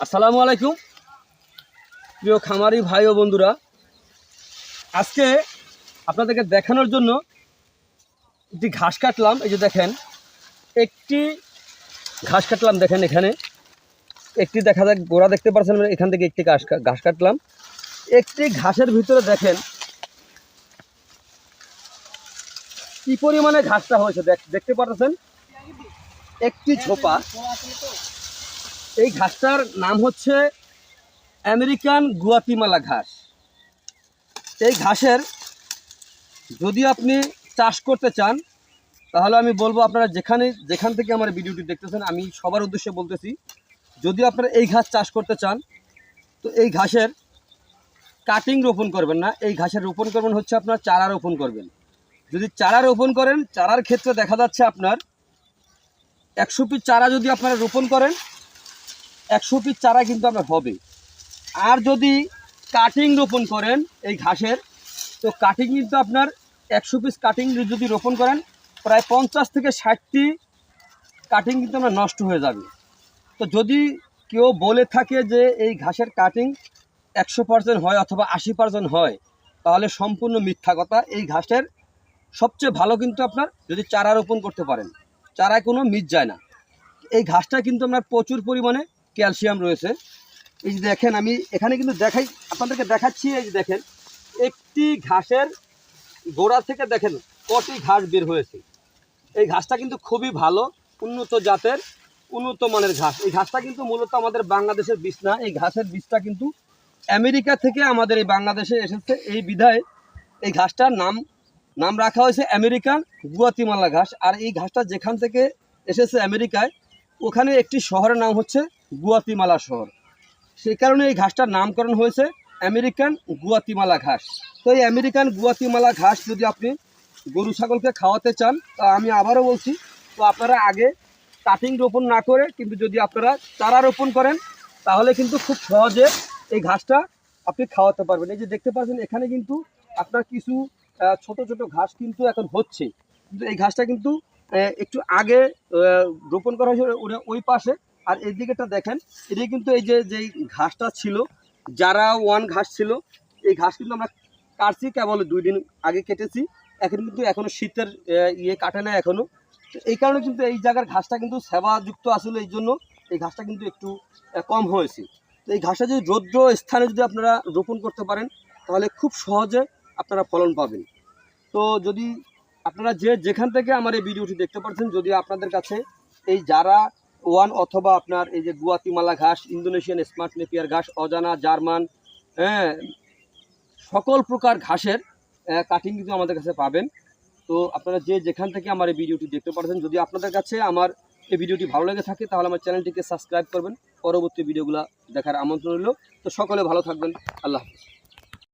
আসসালামু আলাইকুম। প্রিয় খামারি ভাই ও বন্ধুরা, আজকে আপনাদেরকে দেখানোর জন্য একটি ঘাস কাটলাম। এই যে দেখেন, একটি ঘাস কাটলাম দেখেন এখানে। একটি দেখা যাক, গোড়া দেখতে পাচ্ছেন এখান থেকে একটি ঘাস ঘাস কাটলাম। একটি ঘাসের ভিতরে দেখেন, কি পরিমাণে ঘাসটা হয়েছে দেখ- দেখতে পাচ্ছেন? একটি ঝোপা। এই ঘাসটার নাম হচ্ছে আমেরিকান গুয়াতিমালা ঘাস। এই ঘাসের যদি আপনি চাষ করতে চান, তাহলে আমি বলব আপনারা যেখানে, যেখান থেকে আমার ভিডিওটি দেখতেছেন, আমি সবার উদ্দেশ্যে বলতেছি, যদি আপনারা এই ঘাস চাষ করতে চান, তো এই ঘাসের কাটিং রোপণ করবেন না। এই ঘাসের রোপণ করবেন হচ্ছে আপনার চারা রোপণ করবেন। যদি চারা রোপণ করেন, চারার ক্ষেত্রে দেখা যাচ্ছে আপনার একশো পিস চারা যদি আপনারা রোপণ করেন একশো পিস চারা কিন্তু আপনার হবে। আর যদি কাটিং রোপণ করেন এই ঘাসের, তো কাটিং কিন্তু আপনার একশো পিস কাটিং যদি রোপণ করেন, প্রায় পঞ্চাশ থেকে ষাটটি কাটিং কিন্তু আপনার নষ্ট হয়ে যাবে। তো যদি কেউ বলে থাকে যে এই ঘাসের কাটিং একশো পার্সেন্ট হয় অথবা আশি পার্সেন্ট হয়, তাহলে সম্পূর্ণ মিথ্যা কথা। এই ঘাসের সবচেয়ে ভালো কিন্তু আপনার যদি চারা রোপণ করতে পারেন, চারায় কোনো মিট যায় না। এই ঘাসটা কিন্তু আপনার প্রচুর পরিমাণে ক্যালসিয়াম রয়েছে। এই যে দেখেন আমি এখানে কিন্তু দেখাই, আপনাদেরকে দেখাচ্ছি, এই যে দেখেন, একটি ঘাসের গোড়া থেকে দেখেন কটি ঘাস বের হয়েছে। এই ঘাসটা কিন্তু খুবই ভালো, উন্নত জাতের, উন্নত মানের ঘাস। এই ঘাসটা কিন্তু মূলত আমাদের বাংলাদেশের বীজ না, এই ঘাসের বীজটা কিন্তু আমেরিকা থেকে আমাদের এই বাংলাদেশে এসেছে। এই বিধায় এই ঘাসটার নাম নাম রাখা হয়েছে আমেরিকান গুয়াতিমালা ঘাস। আর এই ঘাসটা যেখান থেকে এসেছে আমেরিকায়, ওখানে একটি শহরের নাম হচ্ছে গুয়াতিমালা শহর। সেই কারণে এই ঘাসটার নামকরণ হয়েছে আমেরিকান গুয়াতিমালা ঘাস। তো এই আমেরিকান গুয়াতিমালা ঘাস যদি আপনি গরু ছাগলকে খাওয়াতে চান, তা আমি আবারও বলছি, তো আপনারা আগে কাটিং রোপণ না করে কিন্তু যদি আপনারা চারা রোপণ করেন, তাহলে কিন্তু খুব সহজে এই ঘাসটা আপনি খাওয়াতে পারবেন। এই যে দেখতে পাচ্ছেন, এখানে কিন্তু আপনার কিছু ছোট ছোট ঘাস কিন্তু এখন হচ্ছে। কিন্তু এই ঘাসটা কিন্তু একটু আগে রোপণ করা হয়েছে ওই পাশে। আর এই দেখেন এদিকে কিন্তু এই যে, যেই ঘাসটা ছিল, যারা ওয়ান ঘাস ছিল, এই ঘাস কিন্তু আমরা কাটছি কেবল দুই দিন আগে কেটেছি, এখন কিন্তু এখনও শীতের ইয়ে কাটে না এখনও। তো এই কারণে কিন্তু এই জায়গার ঘাসটা কিন্তু সেবাযুক্ত আসলে এই জন্য এই ঘাসটা কিন্তু একটু কম হয়েছে। তো এই ঘাসটা যদি রৌদ্র স্থানে যদি আপনারা রোপণ করতে পারেন, তাহলে খুব সহজে আপনারা ফলন পাবেন। তো যদি আপনারা যে, যেখান থেকে আমার এই ভিডিওটি দেখতে পাচ্ছেন যদি আপনাদের কাছে এই যারা ওয়ান অথবা আপনার এই যে গুয়াতিমালা ঘাস, ইন্দোনেশিয়ান স্মার্ট নেপিয়ার ঘাস, অজানা জার্মান হ্যাঁ সকল প্রকার ঘাসের কাটিং কিন্তু আমাদের কাছে পাবেন। তো আপনারা যে যেখান থেকে আমার এই ভিডিওটি দেখতে পারছেন, যদি আপনাদের কাছে আমার এই ভিডিওটি ভালো লেগে থাকে, তাহলে আমার চ্যানেলটিকে সাবস্ক্রাইব করবেন। পরবর্তী ভিডিওগুলো দেখার আমন্ত্রণ রইল। তো সকলে ভালো থাকবেন। আল্লাহ হাফিজ।